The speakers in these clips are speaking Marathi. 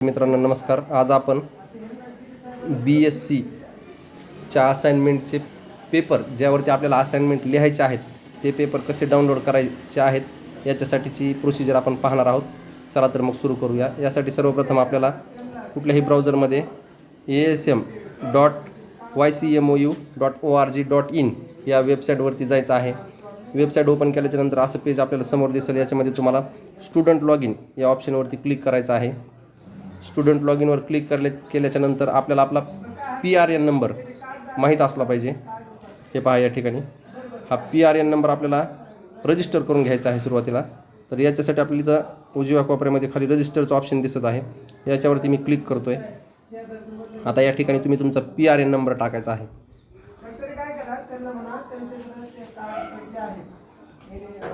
मित्रांनो नमस्कार. आज आपण बी एस सीच्या असाइनमेंटचे पेपर ज्यावरती आपल्याला असाइनमेंट लिहायचे आहेत ते पेपर कसे डाउनलोड करायचे आहेत याच्यासाठीची प्रोसिजर आपण पाहणार आहोत. चला तर मग सुरू करूया. यासाठी सर्वप्रथम आपल्याला कुठल्याही ब्राउझरमध्ये A S M dot Y C M O U dot O R G dot in या वेबसाईटवरती जायचं आहे. वेबसाईट ओपन केल्याच्यानंतर असं पेज आपल्याला समोर दिसेल. याच्यामध्ये तुम्हाला स्टुडंट लॉग इन या ऑप्शनवरती क्लिक करायचं आहे. स्टुडंट लॉग इनवर क्लिक करले केल्याच्यानंतर आपल्याला आपला पी आर एन नंबर माहीत असला पाहिजे. हे पहा या ठिकाणी. हा पी आर एन नंबर आपल्याला रजिस्टर करून घ्यायचा आहे सुरुवातीला. तर याच्यासाठी आपली इथं उजव्या कोपऱ्यामध्ये खाली रजिस्टरचं ऑप्शन दिसत आहे. याच्यावरती मी क्लिक करतो आहे आता या ठिकाणी तुम्ही तुमचा पी आर एन नंबर टाकायचा आहे नाहीतरी काय करा त्यांना म्हणा त्यांचे सगळे ते काय जे आहेत हे, अं,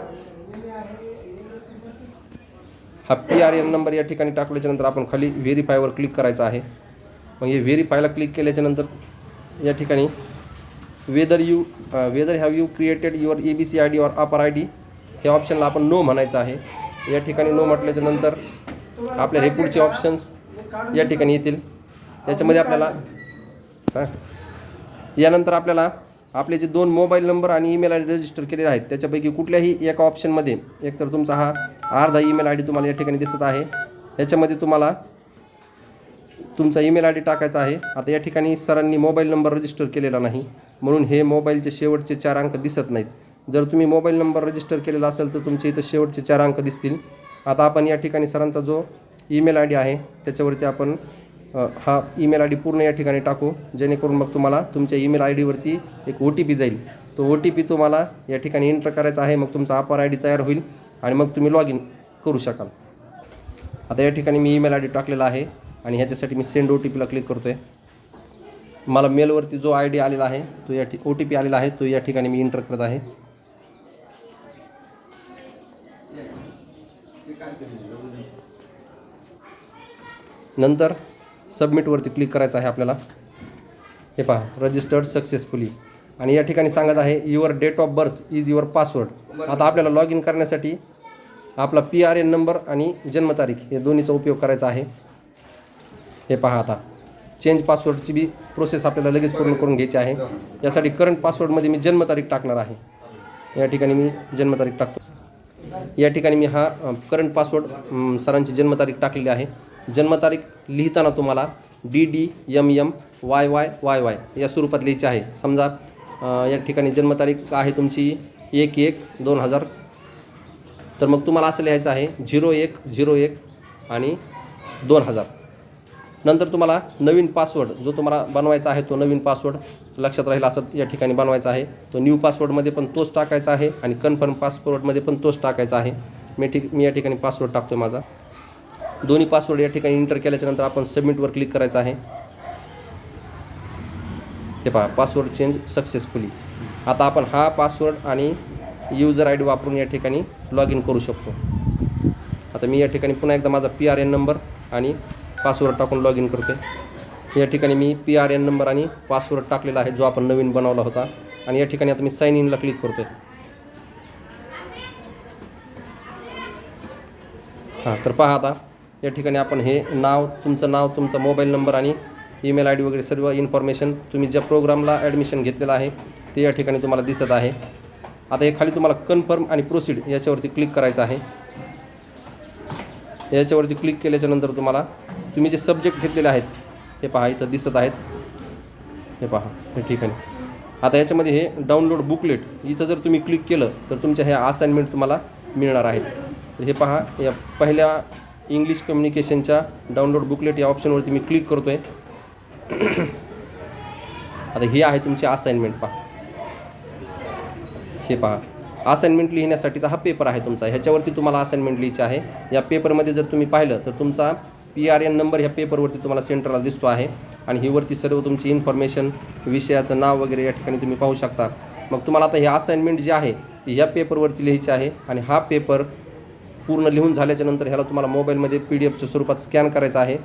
हे आहे, हे हा पी आर एन नंबर या ठिकाणी टाकल्याच्यानंतर आपण खाली व्हेरीफायवर क्लिक करायचं आहे. मग हे व्हेरीफायला क्लिक केल्याच्यानंतर या ठिकाणी whether you whether have you created your A B C I D or APAAR I D ह्या ऑप्शनला आपण नो म्हणायचं आहे. या ठिकाणी नो म्हटल्याच्यानंतर आपल्या हे पुढचे ऑप्शन्स या ठिकाणी येतील. याच्यामध्ये आपल्याला यानंतर आपल्याला आपले जे दोन मोबाईल नंबर आणि ईमेल आय डी रजिस्टर केलेले आहेत त्याच्यापैकी कुठल्याही एका ऑप्शनमध्ये एकतर तुमचा हा अर्धा ईमेल आय डी तुम्हाला या ठिकाणी दिसत आहे. याच्यामध्ये तुम्हाला तुमचा ईमेल आय डी टाकायचा आहे. आता या ठिकाणी सरांनी मोबाईल नंबर रजिस्टर केलेला नाही म्हणून हे मोबाईलचे शेवटचे चार अंक दिसत नाहीत. जर तुम्ही मोबाईल नंबर रजिस्टर केलेला असेल तर तुमचे इथं शेवटचे चार अंक दिसतील. आता आपण या ठिकाणी सरांचा जो ईमेल आय डी आहे त्याच्यावरती आपण हा ईमेल आय डी पूर्ण या ठिकाणी टाकू. जेणेकरून मग तुम्हाला तुमच्या ईमेल आय डीवरती एक ओ टी पी जाईल. तो ओ टी पी तुम्हाला या ठिकाणी एंटर करायचा आहे. मग तुमचा अपार आय डी तयार होईल आणि मग तुम्ही लॉग इन करू शकाल. आता या ठिकाणी मी ईमेल आय डी टाकलेला आहे आणि ह्याच्यासाठी मी सेंड ओ टी पीला क्लिक करतो आहे मला मेलवरती जो आय डी आलेला आहे तो या ठिक ओ टी पी आलेला आहे तो या ठिकाणी मी एंटर करत आहे. नंतर सबमिटवरती क्लिक करायचं आहे आपल्याला. हे पहा रजिस्टर्ड सक्सेसफुली आणि या ठिकाणी सांगत आहे your date of birth is your password आता आपल्याला लॉग इन करण्यासाठी आपला पी आर एन नंबर आणि जन्मतारीख हे दोन्हीचा उपयोग करायचा आहे. हे पहा आता चेंज पासवर्डची बी प्रोसेस आपल्याला लगेच पूर्ण करून घ्यायची आहे. यासाठी करंट पासवर्डमध्ये मी जन्मतारीख टाकणार आहे. या ठिकाणी मी जन्मतारीख टाकतो. या ठिकाणी मी हा करंट पासवर्ड सरांची जन्मतारीख टाकलेली आहे. जन्मतारीख लिहिताना तुम्हाला D D M M Y Y Y Y या स्वरूपात लिहायची आहे. समजा या ठिकाणी जन्मतारीख आहे तुमची एक एक दोन हजार. तर मग तुम्हाला असं लिहायचं आहे झिरो एक झिरो एक आणि दोन हजार. नंतर तुम्हाला नवीन पासवर्ड जो तुम्हाला बनवायचा आहे तो नवीन पासवर्ड लक्षात राहील असं या ठिकाणी बनवायचा आहे. तो न्यू पासवर्डमध्ये पण तोच टाकायचा आहे आणि कन्फर्म पासवर्डमध्ये पण तोच टाकायचा आहे. मी ठीक मी या ठिकाणी पासवर्ड टाकतो आहे माझा. दोन्ही पासवर्ड या ठिकाणी इंटर केल्याच्यानंतर आपण सबमिटवर क्लिक करायचं आहे. हे पहा पासवर्ड चेंज सक्सेसफुली आता आपण हा पासवर्ड आणि युजर आय डी वापरून या ठिकाणी लॉग इन करू शकतो. आता मी या ठिकाणी पुन्हा एकदा माझा पी आर एन नंबर आणि पासवर्ड टाकून लॉग इन करतो या ठिकाणी मी पी आर एन नंबर आणि पासवर्ड टाकलेला आहे जो आपण नवीन बनवला होता. आणि या ठिकाणी आता मी साईन इनला क्लिक करतो आहे हां तर पहा आता या ठिकाणी आपण हे नाव तुमचं नाव तुमचा मोबाईल नंबर आणि ईमेल आय डी वगैरे सर्व इन्फॉर्मेशन तुम्ही ज्या प्रोग्रामला ॲडमिशन घेतलेलं आहे ते या ठिकाणी तुम्हाला दिसत आहे. आता हे खाली तुम्हाला कन्फर्म आणि प्रोसीड याच्यावरती क्लिक करायचं आहे. याच्यावरती क्लिक केल्याच्यानंतर तुम्हाला तुम्ही जे सब्जेक्ट घेतलेले आहेत हे पहा इथं दिसत आहेत. हे पहा हे ठिकाणी. आता याच्यामध्ये हे डाउनलोड बुकलेट इथं जर तुम्ही क्लिक केलं तर तुमच्या ह्या असाइनमेंट तुम्हाला मिळणार आहेत. तर हे पहा या पहिल्या इंग्लिश कम्युनिकेशनच्या डाउनलोड बुकलेट या ऑप्शनवरती मी क्लिक करतो आहे आता ही आहे तुमची असाइनमेंट पहा. हे पहा. असाइनमेंट लिहिण्यासाठीचा हा पेपर आहे तुमचा. ह्याच्यावरती तुम्हाला असाइनमेंट लिहायची आहे. या पेपरमध्ये जर तुम्ही पाहिलं तर तुमचा पी आर एन नंबर ह्या पेपरवरती तुम्हाला सेंटरला दिसतो आहे. आणि हीवरती सर्व तुमची इन्फॉर्मेशन विषयाचं नाव वगैरे या ठिकाणी तुम्ही पाहू शकता. मग तुम्हाला आता हे असाइनमेंट जे आहे ती ह्या पेपरवरती लिहायची आहे. आणि हा पेपर पूर्ण लिहून झाल्याच्यानंतर ह्याला तुम्हाला मोबाईलमध्ये पी डी एफच्या स्वरूपात स्कॅन करायचं आहे.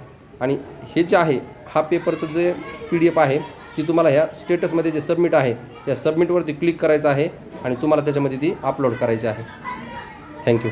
आणि हे जे आहे हा पेपरचं जे पी डी एफ आहे ती तुम्हाला ह्या स्टेटसमध्ये जे सबमिट आहे या सबमिटवरती क्लिक करायचं आहे आणि तुम्हाला त्याच्यामध्ये ती अपलोड करायची आहे. थँक्यू.